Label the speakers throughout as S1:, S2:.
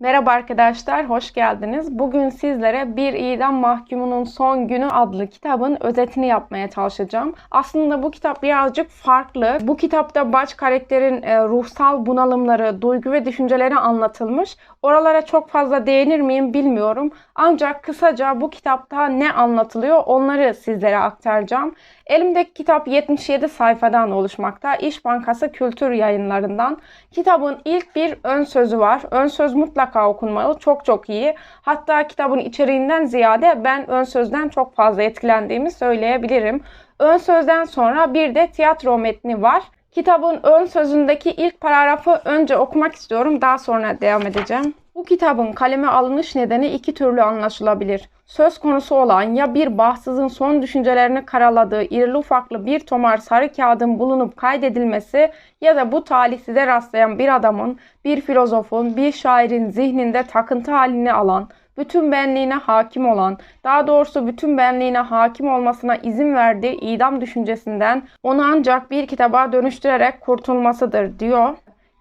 S1: Merhaba arkadaşlar, hoş geldiniz. Bugün sizlere Bir İdam Mahkumunun Son Günü adlı kitabın özetini yapmaya çalışacağım. Aslında bu kitap birazcık farklı. Bu kitapta baş karakterin e, ruhsal bunalımları, duygu ve düşünceleri anlatılmış. Oralara çok fazla değinir miyim bilmiyorum. Ancak kısaca bu kitapta ne anlatılıyor onları sizlere aktaracağım. Elimdeki kitap 77 sayfadan oluşmakta. İş Bankası Kültür Yayınlarından. Kitabın ilk bir ön sözü var. Ön söz mutlaka okunmalı. Çok çok iyi. Hatta kitabın içeriğinden ziyade ben ön sözden çok fazla etkilendiğimi söyleyebilirim. Ön sözden sonra bir de tiyatro metni var. Kitabın ön sözündeki ilk paragrafı önce okumak istiyorum. Daha sonra devam edeceğim. Bu kitabın kaleme alınış nedeni iki türlü anlaşılabilir. Söz konusu olan ya bir bahtsızın son düşüncelerini karaladığı irili ufaklı bir tomar sarı kağıdın bulunup kaydedilmesi ya da bu talihsize rastlayan bir adamın, bir filozofun, bir şairin zihninde takıntı halini alan, bütün benliğine hakim olan, daha doğrusu bütün benliğine hakim olmasına izin verdiği idam düşüncesinden onu ancak bir kitaba dönüştürerek kurtulmasıdır diyor.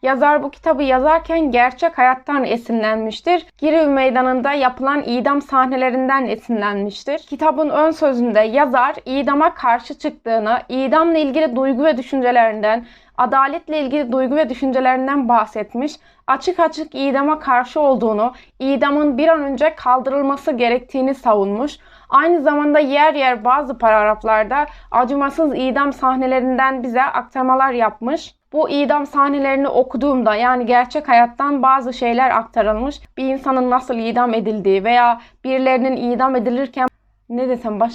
S1: Yazar bu kitabı yazarken gerçek hayattan esinlenmiştir. Giriv Meydanı'nda yapılan idam sahnelerinden esinlenmiştir. Kitabın ön sözünde yazar idama karşı çıktığını, idamla ilgili duygu ve düşüncelerinden, adaletle ilgili duygu ve düşüncelerinden bahsetmiş, açık açık idama karşı olduğunu, idamın bir an önce kaldırılması gerektiğini savunmuş. Aynı zamanda yer yer bazı paragraflarda acımasız idam sahnelerinden bize aktarmalar yapmış. Bu idam sahnelerini okuduğumda yani gerçek hayattan bazı şeyler aktarılmış. Bir insanın nasıl idam edildiği veya birilerinin idam edilirken ne desem baş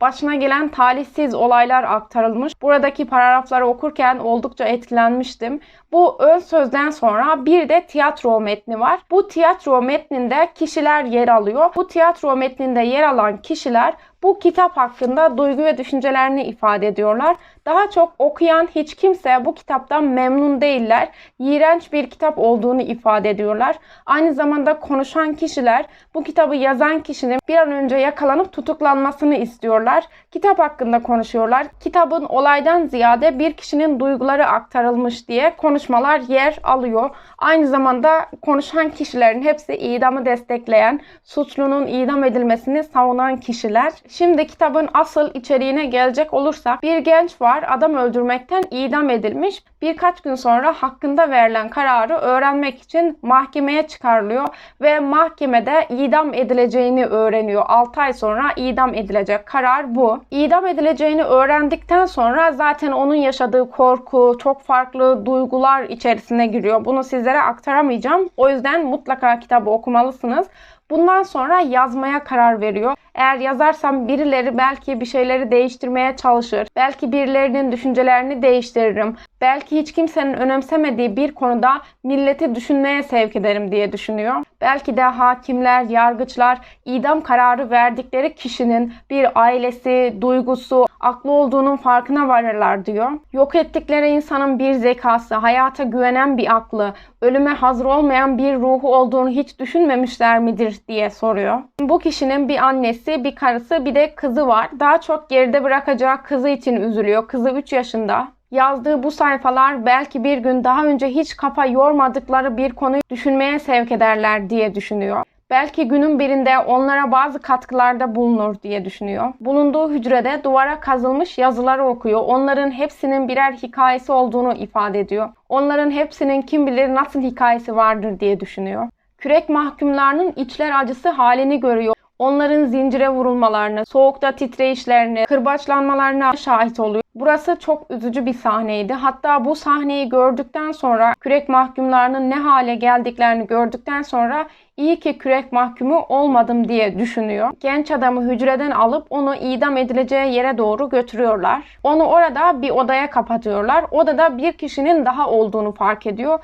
S1: başına gelen talihsiz olaylar aktarılmış. Buradaki paragrafları okurken oldukça etkilenmiştim. Bu ön sözden sonra bir de tiyatro metni var. Bu tiyatro metninde kişiler yer alıyor. Bu tiyatro metninde yer alan kişiler bu kitap hakkında duygu ve düşüncelerini ifade ediyorlar. Daha çok okuyan hiç kimse bu kitaptan memnun değiller. İğrenç bir kitap olduğunu ifade ediyorlar. Aynı zamanda konuşan kişiler bu kitabı yazan kişinin bir an önce yakalanıp tutuklanmasını istiyorlar. Kitap hakkında konuşuyorlar. Kitabın olaydan ziyade bir kişinin duyguları aktarılmış diye konuşmalar yer alıyor. Aynı zamanda konuşan kişilerin hepsi idamı destekleyen, suçlunun idam edilmesini savunan kişiler. Şimdi kitabın asıl içeriğine gelecek olursak bir genç var adam öldürmekten idam edilmiş. Birkaç gün sonra hakkında verilen kararı öğrenmek için mahkemeye çıkarılıyor ve mahkemede idam edileceğini öğreniyor. 6 ay sonra idam edilecek karar bu. İdam edileceğini öğrendikten sonra zaten onun yaşadığı korku, çok farklı duygular içerisine giriyor. Bunu sizlere aktaramayacağım. O yüzden mutlaka kitabı okumalısınız. Bundan sonra yazmaya karar veriyor. Eğer yazarsam birileri belki bir şeyleri değiştirmeye çalışır. Belki birilerinin düşüncelerini değiştiririm. Belki hiç kimsenin önemsemediği bir konuda milleti düşünmeye sevk ederim diye düşünüyor. Belki de hakimler, yargıçlar idam kararı verdikleri kişinin bir ailesi, duygusu, aklı olduğunun farkına varırlar diyor. Yok ettikleri insanın bir zekası, hayata güvenen bir aklı, ölüme hazır olmayan bir ruhu olduğunu hiç düşünmemişler midir diye soruyor. Bu kişinin bir annesi, bir karısı, bir de kızı var. Daha çok geride bırakacağı kızı için üzülüyor. Kızı 3 yaşında. Yazdığı bu sayfalar belki bir gün daha önce hiç kafa yormadıkları bir konuyu düşünmeye sevk ederler diye düşünüyor. Belki günün birinde onlara bazı katkılarda bulunur diye düşünüyor. Bulunduğu hücrede duvara kazılmış yazıları okuyor. Onların hepsinin birer hikayesi olduğunu ifade ediyor. Onların hepsinin kim bilir nasıl hikayesi vardır diye düşünüyor. Kürek mahkumlarının içler acısı halini görüyor onların zincire vurulmalarını, soğukta titreyişlerini, kırbaçlanmalarına şahit oluyor. Burası çok üzücü bir sahneydi. Hatta bu sahneyi gördükten sonra kürek mahkumlarının ne hale geldiklerini gördükten sonra iyi ki kürek mahkumu olmadım diye düşünüyor. Genç adamı hücreden alıp onu idam edileceği yere doğru götürüyorlar. Onu orada bir odaya kapatıyorlar. Odada bir kişinin daha olduğunu fark ediyor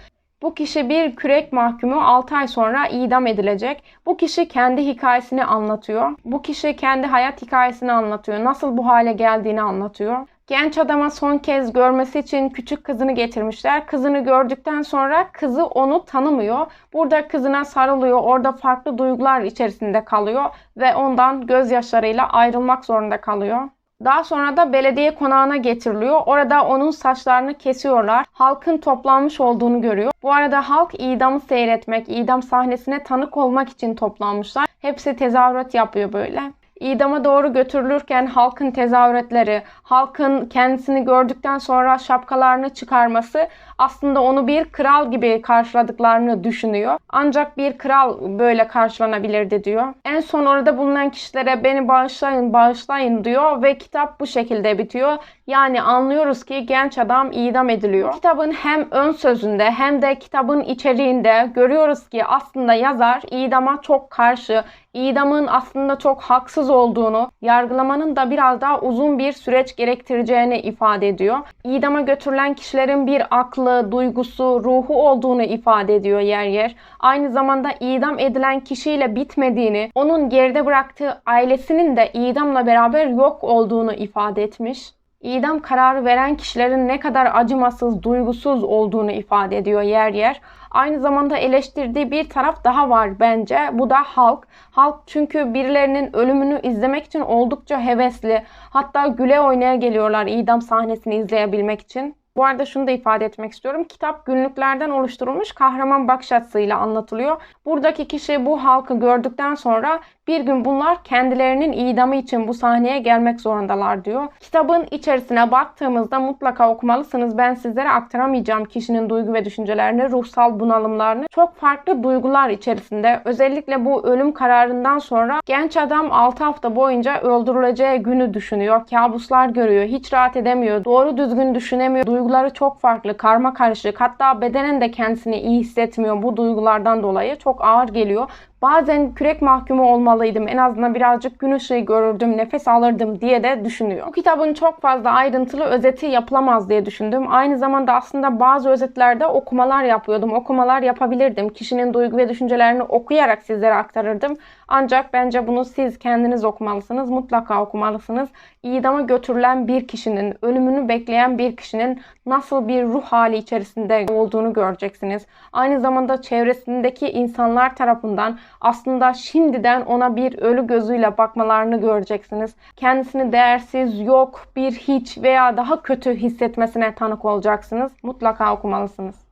S1: bu kişi bir kürek mahkumu 6 ay sonra idam edilecek. Bu kişi kendi hikayesini anlatıyor. Bu kişi kendi hayat hikayesini anlatıyor. Nasıl bu hale geldiğini anlatıyor. Genç adama son kez görmesi için küçük kızını getirmişler. Kızını gördükten sonra kızı onu tanımıyor. Burada kızına sarılıyor. Orada farklı duygular içerisinde kalıyor ve ondan gözyaşlarıyla ayrılmak zorunda kalıyor. Daha sonra da belediye konağına getiriliyor. Orada onun saçlarını kesiyorlar. Halkın toplanmış olduğunu görüyor. Bu arada halk idamı seyretmek, idam sahnesine tanık olmak için toplanmışlar. Hepsi tezahürat yapıyor böyle. İdama doğru götürülürken halkın tezahüratları, halkın kendisini gördükten sonra şapkalarını çıkarması aslında onu bir kral gibi karşıladıklarını düşünüyor. Ancak bir kral böyle karşılanabilirdi diyor. En son orada bulunan kişilere beni bağışlayın, bağışlayın diyor ve kitap bu şekilde bitiyor. Yani anlıyoruz ki genç adam idam ediliyor. Kitabın hem ön sözünde hem de kitabın içeriğinde görüyoruz ki aslında yazar idama çok karşı, idamın aslında çok haksız olduğunu, yargılamanın da biraz daha uzun bir gerektireceğini ifade ediyor. İdama götürülen kişilerin bir aklı, duygusu, ruhu olduğunu ifade ediyor yer yer. Aynı zamanda idam edilen kişiyle bitmediğini, onun geride bıraktığı ailesinin de idamla beraber yok olduğunu ifade etmiş. İdam kararı veren kişilerin ne kadar acımasız, duygusuz olduğunu ifade ediyor yer yer. Aynı zamanda eleştirdiği bir taraf daha var bence. Bu da halk. Halk çünkü birilerinin ölümünü izlemek için oldukça hevesli. Hatta güle oynaya geliyorlar idam sahnesini izleyebilmek için. Bu arada şunu da ifade etmek istiyorum. Kitap günlüklerden oluşturulmuş kahraman bakış açısıyla anlatılıyor. Buradaki kişi bu halkı gördükten sonra bir gün bunlar kendilerinin idamı için bu sahneye gelmek zorundalar diyor. Kitabın içerisine baktığımızda mutlaka okumalısınız. Ben sizlere aktaramayacağım kişinin duygu ve düşüncelerini, ruhsal bunalımlarını. Çok farklı duygular içerisinde. Özellikle bu ölüm kararından sonra genç adam 6 hafta boyunca öldürüleceği günü düşünüyor. Kabuslar görüyor. Hiç rahat edemiyor. Doğru düzgün düşünemiyor. Duyguları çok farklı, karma karışık. Hatta bedenen de kendisini iyi hissetmiyor bu duygulardan dolayı. Çok ağır geliyor. Bazen kürek mahkumu olmalıydım. En azından birazcık gün ışığı görürdüm, nefes alırdım diye de düşünüyor. Bu kitabın çok fazla ayrıntılı özeti yapılamaz diye düşündüm. Aynı zamanda aslında bazı özetlerde okumalar yapıyordum. Okumalar yapabilirdim. Kişinin duygu ve düşüncelerini okuyarak sizlere aktarırdım. Ancak bence bunu siz kendiniz okumalısınız. Mutlaka okumalısınız. İdama götürülen bir kişinin, ölümünü bekleyen bir kişinin nasıl bir ruh hali içerisinde olduğunu göreceksiniz. Aynı zamanda çevresindeki insanlar tarafından aslında şimdiden ona bir ölü gözüyle bakmalarını göreceksiniz. Kendisini değersiz, yok, bir hiç veya daha kötü hissetmesine tanık olacaksınız. Mutlaka okumalısınız.